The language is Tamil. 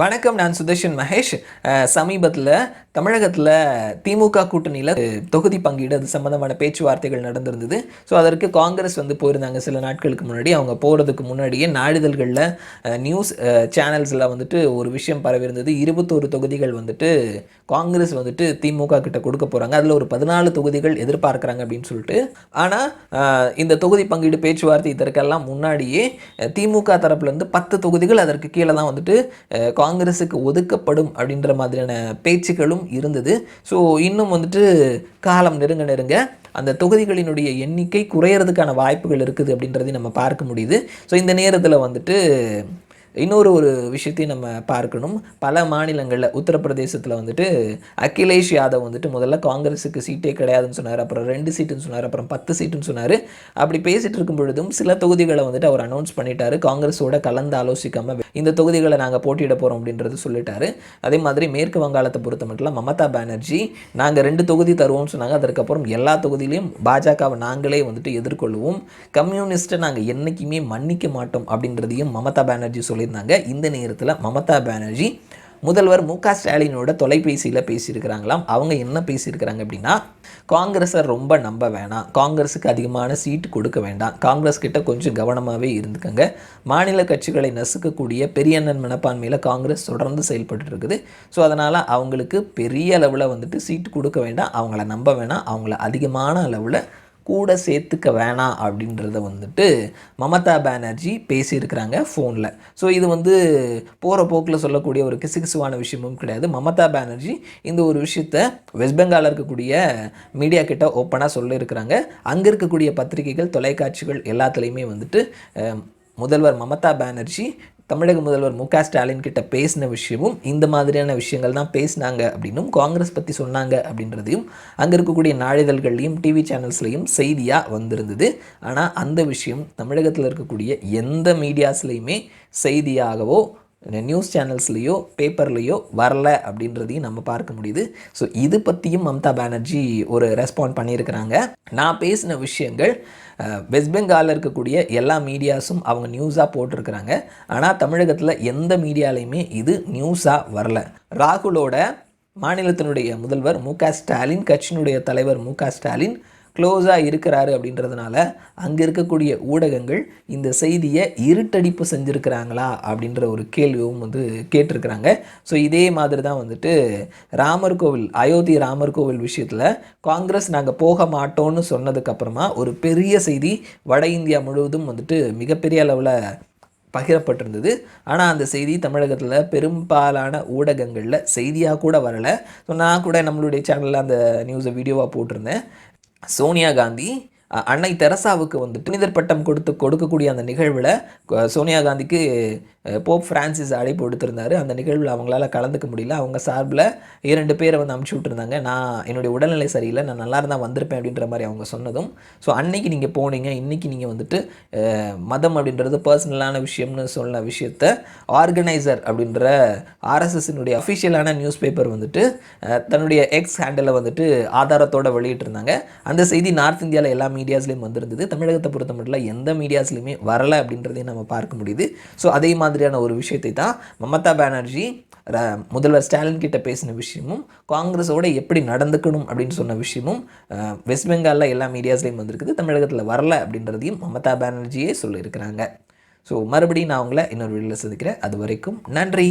வணக்கம் நான் சுதர்ஷன் மகேஷ். சமீபத்தில் தமிழகத்தில் திமுக கூட்டணியில் தொகுதி பங்கீடு அது சம்பந்தமான பேச்சுவார்த்தைகள் நடந்திருந்தது. ஸோ அதற்கு காங்கிரஸ் வந்து போயிருந்தாங்க சில நாட்களுக்கு முன்னாடி. அவங்க போகிறதுக்கு முன்னாடியே நாளிதழ்களில் நியூஸ் சேனல்ஸில் வந்துட்டு ஒரு விஷயம் பரவியிருந்தது. இருபத்தோரு தொகுதிகள் வந்துட்டு காங்கிரஸ் வந்துட்டு திமுக கிட்ட கொடுக்க போகிறாங்க அதில் ஒரு பதினாலு தொகுதிகள் எதிர்பார்க்குறாங்க அப்படின்னு சொல்லிட்டு. ஆனால் இந்த தொகுதி பங்கீடு பேச்சுவார்த்தை இதற்கெல்லாம் முன்னாடியே திமுக தரப்புலேருந்து பத்து தொகுதிகள் அதற்கு கீழே தான் வந்துட்டு காங்கிரஸுக்கு ஒதுக்கப்படும் அப்படின்ற மாதிரியான பேச்சுக்களும் இருந்தது. ஸோ இன்னும் வந்துட்டு காலம் நெருங்க நெருங்க அந்த தொகுதிகளினுடைய எண்ணிக்கை குறையிறதுக்கான வாய்ப்புகள் இருக்குது அப்படின்றதையும் நம்ம பார்க்க முடியுது. ஸோ இந்த நேரத்தில் வந்துட்டு இன்னொரு ஒரு விஷயத்தையும் நம்ம பார்க்கணும். பல மாநிலங்களில் உத்தரப்பிரதேசத்தில் வந்துட்டு அகிலேஷ் யாதவ் வந்துட்டு முதல்ல காங்கிரஸுக்கு சீட்டே கிடையாதுன்னு சொன்னார். அப்புறம் ரெண்டு சீட்டுன்னு சொன்னார். அப்புறம் பத்து சீட்டுன்னு சொன்னார். அப்படி பேசிகிட்டு இருக்கும் பொழுதும் சில தொகுதிகளை வந்துட்டு அவர் அனௌன்ஸ் பண்ணிட்டாரு. காங்கிரஸோட கலந்து ஆலோசிக்காமல் இந்த தொகுதிகளை நாங்கள் போட்டியிட போகிறோம் அப்படின்றது சொல்லிட்டாரு. அதே மாதிரி மேற்கு வங்காளத்தை பொறுத்த மட்டும் மமதா பானர்ஜி நாங்கள் ரெண்டு தொகுதி தருவோம்னு சொன்னாங்க. அதற்கப்புறம் எல்லா தொகுதியிலையும் பாஜகவை நாங்களே வந்துட்டு எதிர்கொள்வோம் கம்யூனிஸ்ட்டை நாங்கள் என்றைக்குமே மன்னிக்க மாட்டோம் அப்படின்றதையும் மமதா பானர்ஜி சொல்லியிருந்தாங்க. இந்த நேரத்தில் மமதா பானர்ஜி முதல்வர் மு க ஸ்டாலினோட தொலைபேசியில் பேசியிருக்கிறாங்களாம். அவங்க என்ன பேசியிருக்கிறாங்க அப்படின்னா காங்கிரஸை ரொம்ப நம்ப வேணாம். காங்கிரஸுக்கு அதிகமான சீட்டு கொடுக்க வேண்டாம். காங்கிரஸ் கிட்ட கொஞ்சம் கவனமாகவே இருந்துக்கங்க. மாநில கட்சிகளை நசுக்கக்கூடிய பெரியண்ணன் மனப்பான்மையில் காங்கிரஸ் தொடர்ந்து செயல்பட்டு இருக்குது ஸோ அதனால் அவங்களுக்கு பெரிய அளவில் வந்துட்டு சீட்டு கொடுக்க வேண்டாம். அவங்கள நம்ப வேணாம். அவங்கள அதிகமான அளவில் கூட சேர்த்துக்க வேணாம் அப்படின்றத வந்துட்டு மமதா பானர்ஜி பேசியிருக்கிறாங்க ஃபோனில். ஸோ இது வந்து போகிற போக்கில் சொல்லக்கூடிய ஒரு கிசுகிசுவான விஷயமும் கிடையாது. மமதா பானர்ஜி இந்த ஒரு விஷயத்த வெஸ்ட் பெங்காலில் இருக்கக்கூடிய மீடியா கிட்ட ஓப்பனாக சொல்லியிருக்கிறாங்க. அங்கே இருக்கக்கூடிய பத்திரிகைகள் தொலைக்காட்சிகள் எல்லாத்துலேயுமே வந்துட்டு முதல்வர் மமதா பானர்ஜி தமிழக முதல்வர் மு க ஸ்டாலின் கிட்ட பேசின விஷயமும் இந்த மாதிரியான விஷயங்கள் தான் பேசினாங்க அப்படின்னும் காங்கிரஸ் பற்றி சொன்னாங்க அப்படின்றதையும் அங்கே இருக்கக்கூடிய நாளிதழ்கள்லையும் டிவி சேனல்ஸ்லையும் செய்தியாக வந்திருந்தது. ஆனால் அந்த விஷயம் தமிழகத்தில் இருக்கக்கூடிய எந்த மீடியாஸ்லையுமே செய்தியாகவோ நியூஸ் சேனல்ஸ்லேயோ பேப்பர்லேயோ வரல அப்படின்றதையும் நம்ம பார்க்க முடியுது. ஸோ இது பற்றியும் மம்தா பானர்ஜி ஒரு ரெஸ்பாண்ட் பண்ணியிருக்கிறாங்க. நான் பேசின விஷயங்கள் வெஸ்ட் பெங்காலில் இருக்கக்கூடிய எல்லா மீடியாஸும் அவங்க நியூஸாக போட்டிருக்கிறாங்க. ஆனால் தமிழகத்தில் எந்த மீடியாலையுமே இது நியூஸாக வரல. ராகுலோட மாநிலத்தினுடைய முதல்வர் மு க ஸ்டாலின் கட்சியினுடைய தலைவர் மு க ஸ்டாலின் க்ளோஸாக இருக்கிறாரு அப்படின்றதுனால அங்கே இருக்கக்கூடிய ஊடகங்கள் இந்த செய்தியை இருட்டடிப்பு செஞ்சுருக்கிறாங்களா அப்படின்ற ஒரு கேள்வியும் வந்து கேட்டிருக்கிறாங்க. ஸோ இதே மாதிரி தான் வந்துட்டு ராமர் கோவில் அயோத்தி ராமர் கோவில் விஷயத்தில் காங்கிரஸ் நாங்கள் போக மாட்டோம்னு சொன்னதுக்கப்புறமா ஒரு பெரிய செய்தி வட இந்தியா முழுவதும் வந்துட்டு மிகப்பெரிய அளவில் பகிரப்பட்டிருந்தது. ஆனால் அந்த செய்தி தமிழகத்தில் பெரும்பாலான ஊடகங்களில் செய்தியாக கூட வரலை. ஸோ நான் கூட நம்மளுடைய சேனலில் அந்த நியூஸை வீடியோவாக போட்டிருந்தேன். சோனியா காந்தி அன்னை தெரசாவுக்கு வந்து புனிதர் பட்டம் கொடுத்து கொடுக்கக்கூடிய அந்த நிகழ்வில் சோனியா காந்திக்கு போப் பிரான்சிஸ் அழைப்பு கொடுத்திருந்தாரு அந்த நிகழ்வில் அவங்களால கலந்துக்க முடியல. அவங்க சார்பில் இரண்டு பேரை வந்து அமுச்சு விட்டுருந்தாங்க. நான் என்னுடைய உடல்நிலை சரியில்லை. நான் நல்லா இருந்தால் வந்திருப்பேன் அப்படின்ற மாதிரி அவங்க சொன்னதும். ஸோ அன்னைக்கு நீங்கள் போனீங்க. இன்னைக்கு நீங்கள் வந்துட்டு மதம் அப்படின்றது பர்சனலான விஷயம்னு சொன்ன விஷயத்த ஆர்கனைசர் அப்படின்ற ஆர்எஸ்எஸ்னுடைய அஃபிஷியலான நியூஸ் பேப்பர் வந்துட்டு தன்னுடைய எக்ஸ் ஹேண்டலில் வந்துட்டு ஆதாரத்தோட வெளியிட்டிருந்தாங்க. அந்த செய்தி நார்த் இந்தியாவில் எல்லா மீடியாஸ்லேயும் வந்திருந்தது. தமிழகத்தை பொறுத்த மட்டும் எந்த மீடியாஸ்லையுமே வரலை அப்படின்றதையும் நம்ம பார்க்க முடியுது. ஸோ அதே மாதிரி மாதிரியான ஒரு விஷயத்தை தான் மமதா பானர்ஜி முதல்வர் ஸ்டாலின் கிட்ட பேசின விஷயமும் காங்கிரஸோட எப்படி நடந்துக்கணும் அப்படின்னு சொன்ன விஷயமும் வெஸ்ட் பெங்காலில் எல்லா மீடியாஸ்லேயும் வந்திருக்குது தமிழகத்தில் வரல அப்படின்றதையும் மமதா பானர்ஜியே சொல்லியிருக்கிறாங்க. ஸோ மறுபடியும் நான் உங்களை இன்னொரு வீடியோவில் சந்திக்கிறேன். அது வரைக்கும் நன்றி!